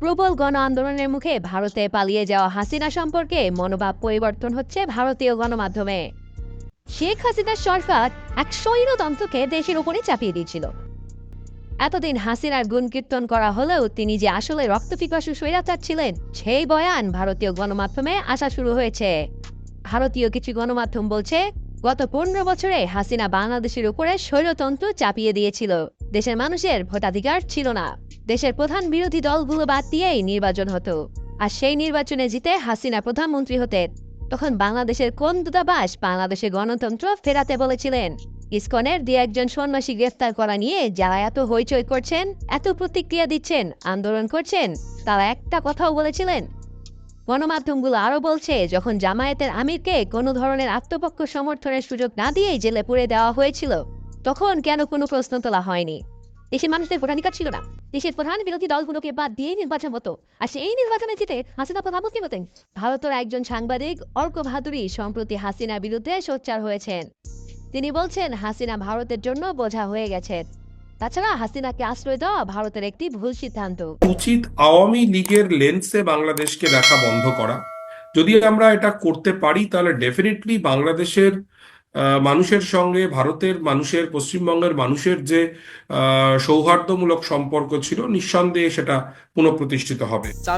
প্রবল গণ আন্দোলনের মুখে ভারতে পালিয়ে যাওয়া হাসিনা সম্পর্কে মনোভাব পরিবর্তন হচ্ছে ভারতীয় গণমাধ্যমে। শেখ হাসিনার সরকার এক স্বৈরতন্ত্রকে দেশের উপরে চাপিয়ে দিয়েছিল। এতদিন হাসিনার গুণ কীর্তন করা হলেও তিনি যে আসলে রক্তপিপাসু স্বৈরাচার ছিলেন, সেই বয়ান ভারতীয় গণমাধ্যমে আসা শুরু হয়েছে। ভারতীয় কিছু গণমাধ্যম বলছে, গত পনেরো বছরে হাসিনা বাংলাদেশের উপরে স্বৈরতন্ত্র চাপিয়ে দিয়েছিল। দেশের মানুষের ভোটাধিকার ছিল না। দেশের প্রধান বিরোধী দলগুলো বাদ দিয়েই নির্বাচন হতো। আর সেই নির্বাচনে জিতে হাসিনা প্রধানমন্ত্রী হতেন। তখন বাংলাদেশের কোন দূতাবাস বাংলাদেশের গণতন্ত্র ফেরাতে বলেছিলেন? ইসকনের দিয়ে একজন সন্ন্যাসী গ্রেফতার করা নিয়ে যারা এত হইচই করছেন, এত প্রতিক্রিয়া দিচ্ছেন, আন্দোলন করছেন, তারা একটা কথাও বলেছিলেন। গণমাধ্যমগুলো আরও বলছে, যখন জামায়াতের আমিরকে কোনো ধরনের আত্মপক্ষ সমর্থনের সুযোগ না দিয়েই জেলে পুড়ে দেওয়া হয়েছিল তখন কেন কোনো প্রশ্ন তোলা হয়নি? দেশের মানুষদের ভোটাধিকার ছিল না। দেশের প্রধান বিরোধী দলগুলোকে বাদ দিয়ে নির্বাচন হতো। আর সেই নির্বাচনে জিতে হাসিনা প্রধানমন্ত্রী হতেন। ভারতের একজন সাংবাদিক অর্ক ভাদুরী সম্প্রতি হাসিনার বিরুদ্ধে সোচ্চার হয়েছেন। তিনি বলছেন, হাসিনা ভারতের জন্য বোঝা হয়ে গেছেন তাছাড়া হাসিনাকে আশ্রয় দেওয়া ভারতের একটি ভুল সিদ্ধান্ত। উচিত আওয়ামী লীগের লেন্সে বাংলাদেশকে দেখা বন্ধ করা। যদি আমরা এটা করতে পারি, তাহলে ডেফিনেটলি বাংলাদেশের মানুষের সঙ্গে ভারতের মানুষের পশ্চিমবঙ্গের মানুষের যে সৌহার্দ্যমূলক সম্পর্ক ছিল নিঃসন্দেহে সেটা পুনঃপ্রতিষ্ঠিত হবে।